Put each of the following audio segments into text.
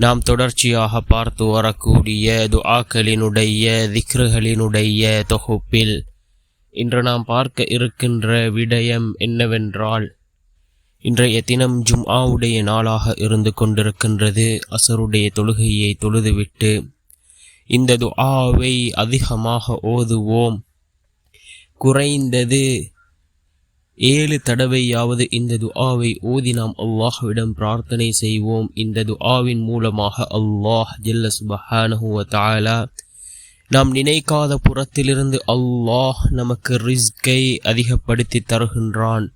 நாம் தொடர்ச்சியாக பார்த்து வரக்கூடிய துஆக்களினுடைய திக்ருகளினுடைய தொகுப்பில் இன்று நாம் பார்க்க இருக்கின்ற விடயம் என்னவென்றால் இன்றைய தினம் ஜும்ஆவுடைய நாளாக இருந்து கொண்டிருக்கின்றது. அசருடைய தொழுகையை தொழுதுவிட்டு இந்த துஆவை அதிகமாக ஓதுவோம். குறைந்தது ஏழு தடவையாவது இந்த துஆவை ஓதி நாம் அல்லாஹ்விடம் பிரார்த்தனை செய்வோம். இந்த துஆவின் மூலமாக அல்லாஹ் ஜில்லஸ் சுபஹானஹு தாலா நாம் நினைக்காத புறத்திலிருந்து அல்லாஹ் நமக்கு ரிஸ்கை அதிகப்படுத்தி தருகின்றான்.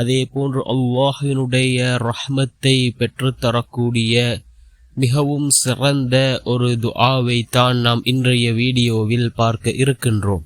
அதே போன்று அல்லாஹினுடைய ரஹ்மத்தை பெற்றுத்தரக்கூடிய மிகவும் சிறந்த ஒரு துஆவை தான் நாம் இன்றைய வீடியோவில் பார்க்க இருக்கின்றோம்.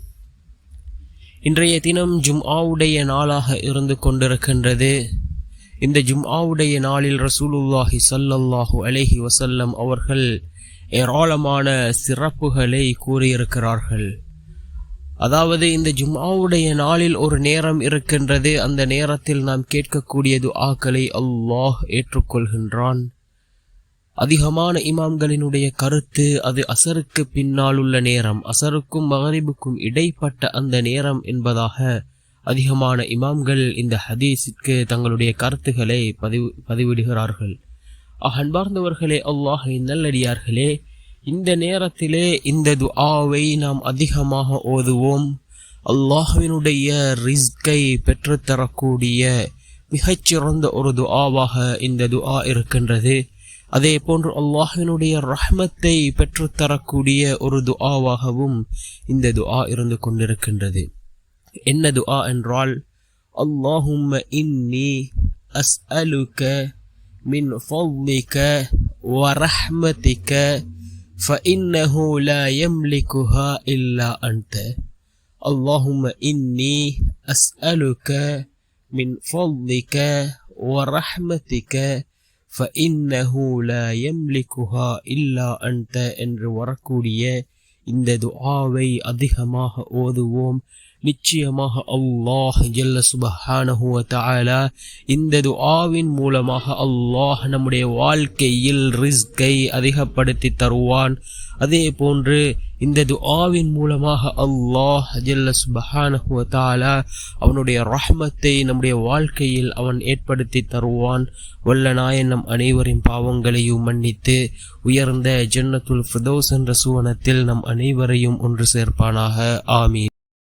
இன்றைய தினம் ஜும்ஆவுடைய நாளாக இருந்து கொண்டிருக்கின்றது. இந்த ஜும்ஆவுடைய நாளில் ரசூலுல்லாஹி சல்லல்லாஹு அலஹி வசல்லம் அவர்கள் ஏராளமான சிறப்புகளை கூறியிருக்கிறார்கள். அதாவது இந்த ஜும்ஆவுடைய நாளில் ஒரு நேரம் இருக்கின்றது. அந்த நேரத்தில் நாம் கேட்கக்கூடியது ஆக்களை அல்லாஹ் ஏற்றுக்கொள்கின்றான். அதிகமான இமாம்களினுடைய கருத்து அது அசருக்கு பின்னால் உள்ள நேரம் அசருக்கும் மகரிபுக்கும் இடைப்பட்ட அந்த நேரம் என்பதாக அதிகமான இமாம்கள் இந்த ஹதீஸிற்கு தங்களுடைய கருத்துக்களை பதிவு பதிவிடுகிறார்கள். அன்பார்ந்தவர்களே அல்லாஹ் நல்லடியார்களே இந்த நேரத்திலே இந்த துஆவை நாம் அதிகமாக ஓதுவோம். அல்லாஹுவினுடைய ரிஸ்கை பெற்றுத்தரக்கூடிய மிகச்சிறந்த ஒரு துஆவாக இந்த துஆ இருக்கின்றது. அதே போன்று அல்லாஹினுடைய ரஹ்மத்தை பெற்றுத்தரக்கூடிய ஒரு துஆவாகவும் இந்த துஆ இருந்து கொண்டிருக்கின்றது. என்ன துஆ என்றால் அல்லாஹும் இன்னி அஸ் அஸ்அலுக மின் ஃபضلك ورحمتك فإنه لا يملكها إلا أنت اللهم إني أسألك من فضلك ورحمتك யம்லிகுஹா இல்லா அன்ட என்று வரக்கூடிய இந்த துஆவை அதிகமாக ஓதுவோம். நிச்சயமாக அல்லாஹ் ஜல்ல சுபஹானஹுவ தாலா இந்த துஆவின் மூலமாக அல்லாஹ் நம்முடைய வாழ்க்கையில் ரிஸ்கை அதிகப்படுத்தி தருவான். அதே போன்று இந்த துஆவின் மூலமாக அல்லாஹ் ஜல்ல சுபஹானஹு அவனுடைய ரஹ்மத்தை நம்முடைய வாழ்க்கையில் அவன் ஏற்படுத்தி தருவான். வல்ல நாயன் நம் அனைவரின் பாவங்களையும் மன்னித்து உயர்ந்த ஜன்னத்துல் ஃபிர்தௌஸ் என்ற சுவனத்தில் நம் அனைவரையும் ஒன்று சேர்ப்பானாக. ஆமீன்.